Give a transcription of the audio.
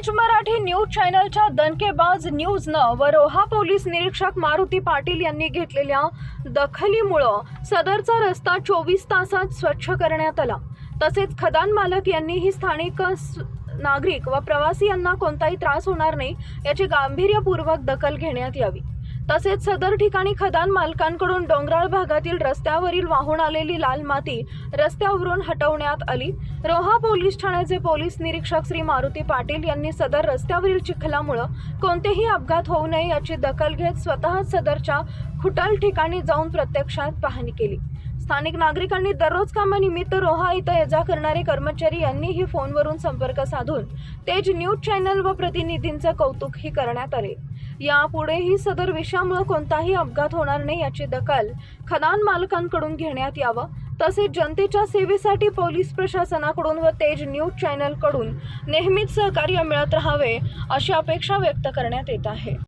News चॅनलच्या दणकेबाज न्यूजनं व Roha police निरीक्षक मारुती पाटील यांनी घेतलेल्या दखलीमुळं सदरचा रस्ता चोवीस तासात स्वच्छ करण्यात आला. तसेच खदान मालक यांनीही स्थानिक नागरिक व प्रवासी यांना कोणताही त्रास होणार नाही याची गांभीर्यपूर्वक दखल घेण्यात यावी. तसेच सदर ठिकाणी खदान मालकांकडून डोंगराळ भागातील रस्त्यावरील वाहून आलेली लाल माती रस्त्यावरून हटवण्यात आली. रोहा पोलीस ठाण्याचे पोलीस निरीक्षक श्री मारुती पाटील यांनी सदर रस्त्यावरील चिखलामुळं कोणतेही अपघात होऊ नये याची दखल घेत स्वतः सदरच्या खुटाल ठिकाणी जाऊन प्रत्यक्षात पाहणी केली. स्थानिक नागरिकांनी दररोज कामानिमित्त रोहा इथं ये जा करणारे कर्मचारी यांनीही फोनवरून संपर्क साधून तेज न्यूज चॅनल व प्रतिनिधींचं कौतुकही करण्यात आले. यापुढेही सदर विषयामुळे कोणताही अपघात होणार नाही याची दखल खदान मालकांकडून घेण्यात यावं तसेच जनतेच्या सेवेसाठी पोलीस प्रशासनाकडून व तेज न्यूज चॅनलकडून नेहमीच सहकार्य मिळत राहावे अशी अपेक्षा व्यक्त करण्यात येत आहे.